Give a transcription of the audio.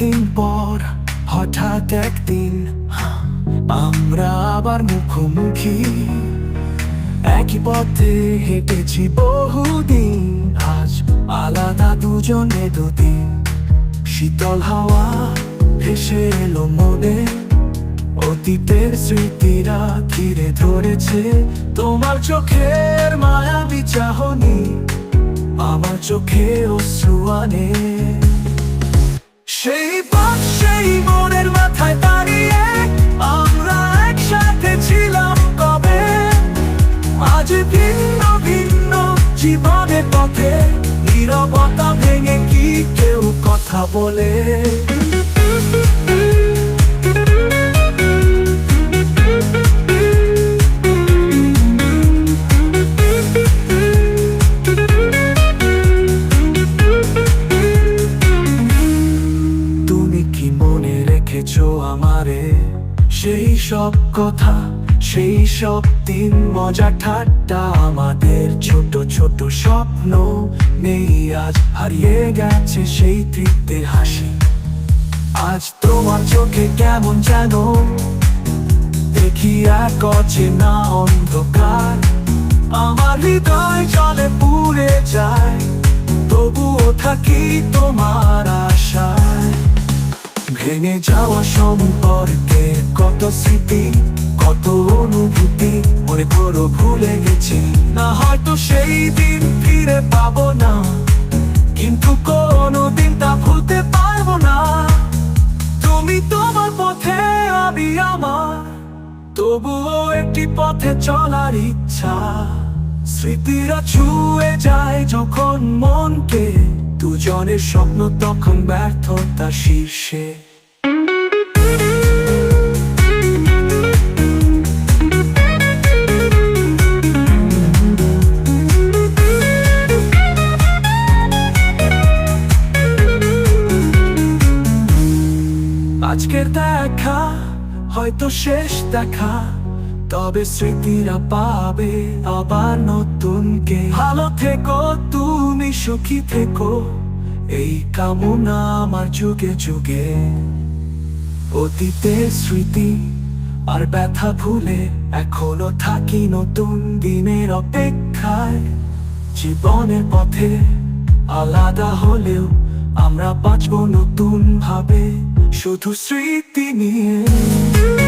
দীর্ঘদিন পর হঠাৎ একদিন আমরা আবার মুখোমুখি। একই পথে হেঁটেছি বহুদিন, আজ আলাদা দুজনে দুদিন। শীতল হাওয়া ভেসে এলো মনে, অতীতের স্মৃতিরা ঘিরে ধরেছে তোমার চোখের মায়াবী চাহনি, আমার চোখে অশ্রু আনে। সেই পথ, সেই মনের মাথায় দাঁড়িয়ে আমরা একসাথে ছিলাম কবে? আজ ভিন্ন ভিন্ন জীবনের পথে নীরবতা ভেঙে কি কেউ কথা বলে? সেই সব কথা সেই সব দিন মজা ঠাট্টা, আমাদের ছোট ছোট স্বপ্ন নেই আজ। হারিয়ে গেছে সেই তৃপ্তির হাসি। আজ তোমার চোখে কেমন যেন দেখি এক না অন্ধকার। আমার হৃদয় জলে পুড়ে যায়, তবুও থাকি তোমার আশায়। ভেঙে যাওয়া সম্পর্কে কত স্মৃতি, কত অনুভূতি মনে করো ভুলে গেছি। না হয়তো সেই দিন ফিরে পাবো না, কিন্তু কোনো দিন তা ভুলতে পারব না। তুমি তোমার পথে, আমি আমার। তবুও একটি পথে চলার ইচ্ছা। স্মৃতিরা ছুঁয়ে যায় যখন মনকে, দুজনের স্বপ্ন তখন ব্যর্থতা শীর্ষে। আজকের দেখা, হয়তো শেষ দেখা, তবে স্মৃতিরা পাবে আবার নতুনকে। ভালো থেকো, তুমি সুখী থেকো, এই কামনা আমার যুগে যুগে। অতীতের স্মৃতি আর ব্যথা ভুলে এখনও থাকি নতুন দিনের অপেক্ষায়। জীবনের পথে আলাদা হলেও আমরা বাঁচবো নতুন ভাবে শুধু স্মৃতি নিয়ে।